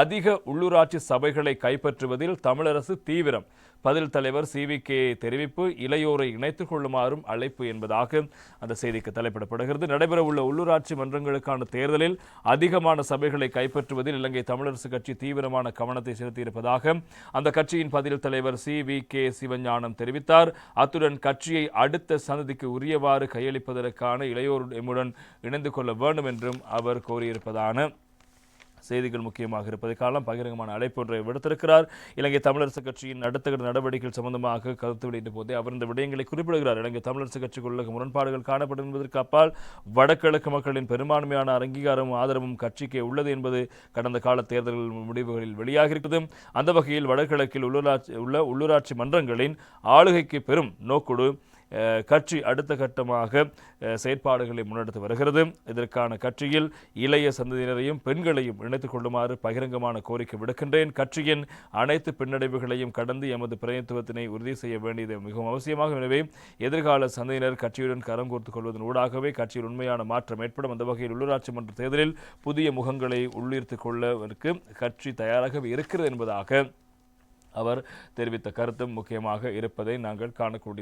அதிக உள்ளூராட்சி சபைகளை கைப்பற்றுவதில் தமிழரசு தீவிரம். பதில் தலைவர் சி வி கே தெரிவிப்பு இளையோரை இணைத்துக் கொள்ளுமாறும் அழைப்பு என்பதாக அந்த செய்திக்கு தலைப்பிடப்படுகிறது. நடைபெறவுள்ள உள்ளூராட்சி மன்றங்களுக்கான தேர்தலில் அதிகமான சபைகளை கைப்பற்றுவதில் இலங்கை தமிழரசு கட்சி தீவிரமான கவனத்தை செலுத்தியிருப்பதாக அந்த கட்சியின் பதில் தலைவர் சி வி கே சிவஞானம் தெரிவித்தார். அத்துடன் கட்சியை அடுத்த சந்ததிக்கு உரியவாறு கையளிப்பதற்கான இளையோர் எம்முடன் இணைந்து கொள்ள வேண்டும் என்றும் அவர் கோரியிருப்பதான செய்திகள் முக்கியமாக இருப்பதை காலம் பகிரங்கமான அழைப்பு ஒன்றை விடுத்திருக்கிறார். இலங்கை தமிழரசு கட்சியின் அடுத்த நடவடிக்கைகள் சம்பந்தமாக கருத்து வெளியிட்ட போதே அவர் இந்த விடயங்களை குறிப்பிடுகிறார். இலங்கை தமிழரசு கட்சிக்குள்ள முரண்பாடுகள் காணப்படும் என்பதற்கு அப்பால் வடகிழக்கு மக்களின் பெரும்பான்மையான அங்கீகாரமும் ஆதரவும் கட்சிக்கே உள்ளது என்பது கடந்த கால தேர்தல் முடிவுகளில் வெளியாகியிருக்கிறது அந்த வகையில் வடகிழக்கில் உள்ளூராட்சி உள்ள உள்ளூராட்சி மன்றங்களின் ஆளுகைக்கு பெரும் நோக்குடு. கட்சி அடுத்த கட்டமாக செயற்பாடுகளை முன்னெடுத்து வருகிறது. இதற்கான கட்சியில் இளைய சந்ததியினரையும் பெண்களையும் இணைத்துக் கொள்ளுமாறு பகிரங்கமான கோரிக்கை விடுக்கின்றேன். கட்சியின் அனைத்து பின்னடைவுகளையும் கடந்து எமது பிரதிநிதித்துவத்தினை உறுதி செய்ய வேண்டியது மிகவும் அவசியமாகும். எனவே எதிர்கால சந்ததியினர் கட்சியுடன் கரம் கோர்த்துக் கொள்வதன் ஊடாகவே கட்சியில் உண்மையான மாற்றம் ஏற்படும். அந்த வகையில் உள்ளூராட்சி மன்ற தேர்தலில் புதிய முகங்களை உள்ளீர்த்துக் கொள்ளவதற்கு கட்சி தயாராகவே இருக்கிறது என்பதாக அவர் தெரிவித்த கருத்தும் முக்கியமாக இருப்பதை நாங்கள் காணக்கூடிய